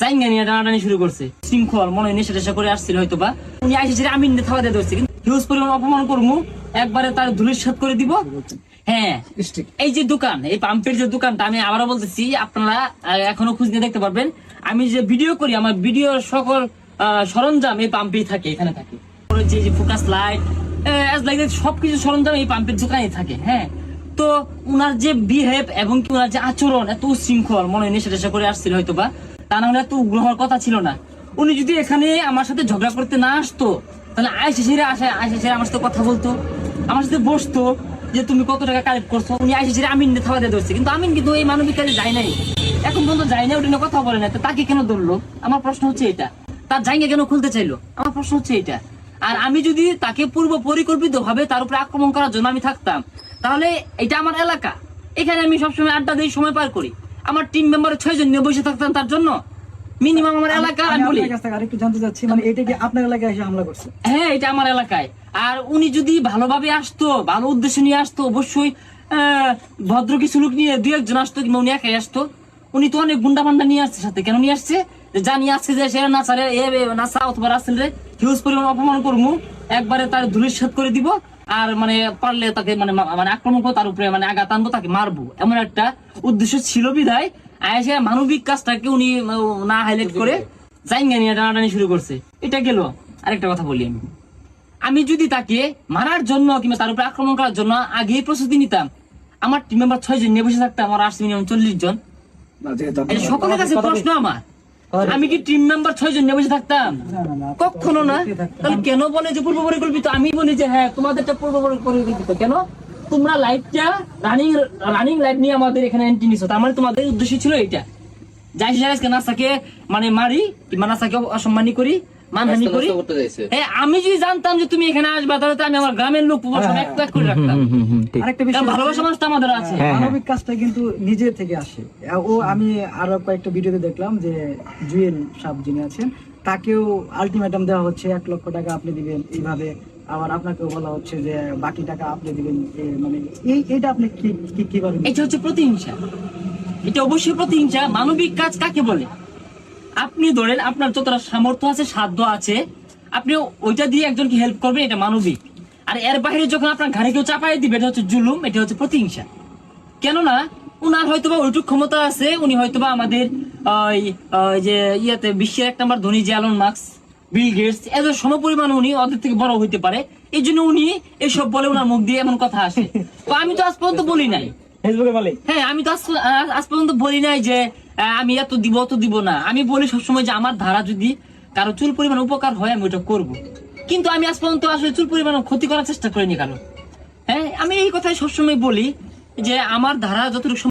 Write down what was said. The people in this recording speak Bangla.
জাইঙ্গা নিয়ে টানাটানি শুরু করছে। শৃঙ্খল মনে হয় নেশা টেশা করে আসছিল হয়তো বা উনি আইসে ছেড়ে আমি থাবা দিয়ে ধরছি কিন্তু হিউজ পরিমাণ অপমান করব একবারে তার ধুলির সাত করে দিব। হ্যাঁ এই যে দোকান এই পাম্পের যে দোকানটা আমি আবারও বলতেছি আপনারা এখনও খুঁজ নিয়ে দেখতে পারবেন। আমি যে ভিডিও করি আমার ভিডিওর সকল সরঞ্জাম এই পাম্পেই থাকে এখানে থাকে। যে ফোকাস লাইট লাইট সবকিছু সরঞ্জাম এই পাম্পের দোকানে থাকে হ্যাঁ। তো উনার যে বিহেভ এবং কি উনার যে আচরণ এত শৃঙ্খল মনে হয় নেশা টেশা করে আসছিল হয়তো বা তা না হলে এত উগ্র হওয়ার কথা ছিল না। উনি যদি এখানে আমার সাথে ঝগড়া করতে না আসতো, তাহলে আয়সে সেরে আসে আয়সে সেরে আমার সাথে কথা বলতো। আমার সাথে বসতো যে তুমি কত টাকা কালেক্ট করছ, উনি আইসে ছেড়ে আমিন থাবা দিয়ে ধরছে। কিন্তু আমিন কিন্তু এই মানবিক কাজে যায় নাই। এখন পর্যন্ত যায় না ওটা কথা বলে না তো তাকে কেন ধরলো? আমার প্রশ্ন হচ্ছে এটা। তার জায়গা কেন খুলতে চাইলো? আমার প্রশ্ন হচ্ছে এটা। আর আমি যদি তাকে পূর্ব পরিকল্পিত ভাবে তার উপরে আক্রমণ করার জন্য আমি থাকতাম, তাহলে এটা আমার এলাকা। এখানে আমি সবসময় আড্ডা দিয়ে সময় পার করি। আমার টিম মেম্বার ছয় জন নিয়ে বসে থাকতাম তার জন্য। মিনিমাম আমার এলাকা আমি বলি। আরেকটু জানতে চাচ্ছি মানে এটা কি আপনার এলাকায় এসে হামলা করছে? হ্যাঁ এটা আমার এলাকায়। আর উনি যদি ভালোভাবে আসতো ভালো উদ্দেশ্য নিয়ে আসতো অবশ্যই ভদ্র কিছু লোক নিয়ে দুই একজন আসতো কিংবা উনি একাই আসতো। উনি তো অনেক গুন্ডা পান্ডা নিয়ে আসছে সাথে কেন নিয়ে আসছে? যে জানি আসছে যে সে নাচারে এ এ নাচা অথবা রাসেল রে হিউজ পরিমাণ অপমান করব। একবারে তার ধুলির সাত করে দিব আর মানে পারলে তাকে মানে মানে আক্রমণ করে তার উপরে মানে আঘাত আনব তাকে মারবো। এমন একটা উদ্দেশ্য ছিল বিধায় আয়সা মানবিক কাজটাকে উনি না হাইলাইট করে জাইঙ্গা নিয়ে টানাটানি শুরু করছে। এটা গেল। আরেকটা কথা বলি আমি। আমি যদি তাকে মারার জন্য কিংবা তার উপরে আক্রমণ করার জন্য আগেই প্রস্তুতি নিতাম আমার টিম মেম্বার ছয় জন নিয়ে বসে থাকতাম আমার আসছে মিনিমাম চল্লিশ জন। সকলের কাছে প্রশ্ন আমার। আমি কি টিম মেম্বার ছয় জন নিয়ে বসে থাকতাম? কখনো না। তাহলে কেন বলে যে পূর্ব পরিকল্পিত? আমি বলি যে হ্যাঁ তোমাদেরটা পূর্ব পরিকল্পিত। কেন? তোমরা লাইটটা রানিং রানিং লাইট নিয়ে আমাদের এখানে এন্ট্রি নিছো। তার মানে তোমাদের উদ্দেশ্য ছিল এইটা। যাই আজকে নাসাকে মানে মারি কিংবা নাসাকে অসম্মানী করি মানহানি করি। এ, আমি যদি জানতাম যে তুমি এখানে আসবে তাহলে আমি আমার গ্রামের লোক সব এক এক করে রাখতাম। আরেকটা বিষয় ভালোবাসা মানুষটা আমাদের আছে। মানবিক কাজটা কিন্তু নিজে থেকে আসে। ও আমি আরও কয়েকটা ভিডিওতে দেখলাম যে জুয়েল সাহেব যিনি আছেন তাকেও আলটিমেটাম দেওয়া হচ্ছে এক লক্ষ টাকা আপনি দিবেন এইভাবে আবার বলা হচ্ছে যে বাকি টাকা আপনি দিবেন মানে এই এটা আপনি কি এটা হচ্ছে প্রতিহিংসা। এটা অবশ্যই প্রতিহিংসা। মানবিক কাজ কাকে বলে? আপনি ধরেন আপনার যতটা সামর্থ্য আছে, সাধ্য আছে, আপনি ওইটা দিয়ে একজনকে হেল্প করবেন, এটা মানবিক। আর এর বাইরে যখন আপনার ঘাড়ে কেউ চাপাই দিবে, এটা হচ্ছে জুলুম, এটা হচ্ছে প্রতিহিংসা। কেননা উনার হয়তোবা ওইটুক ক্ষমতা আছে, উনি হয়তোবা আমাদের যে ইয়েতে, বিশ্বের এক নম্বর ধনী যে অ্যালন মার্কস বিল গেটস এদের সমপরিমাণ উনি ওদের থেকে বড় হইতে পারে এই জন্য উনি এসব বলে ওনার মুখ দিয়ে এমন কথা আসে। তো আমি তো আজ পর্যন্ত বলি নাই। ফেসবুকে বলে। হ্যাঁ আমি তো আজ পর্যন্ত বলি নাই যে আমি এত দিব অত দিব না। আমি বলি সবসময় যে আমার ধারা যদি কারও চুল পরিমাণ উপকার হয় আমি ওটা করব। কিন্তু আমি আজ পর্যন্ত আসলে চুল পরিমাণ ক্ষতি করার চেষ্টা করিনি কারও। হ্যাঁ আমি এই কথাই সবসময় বলি যে আমার ধারা যতটুকু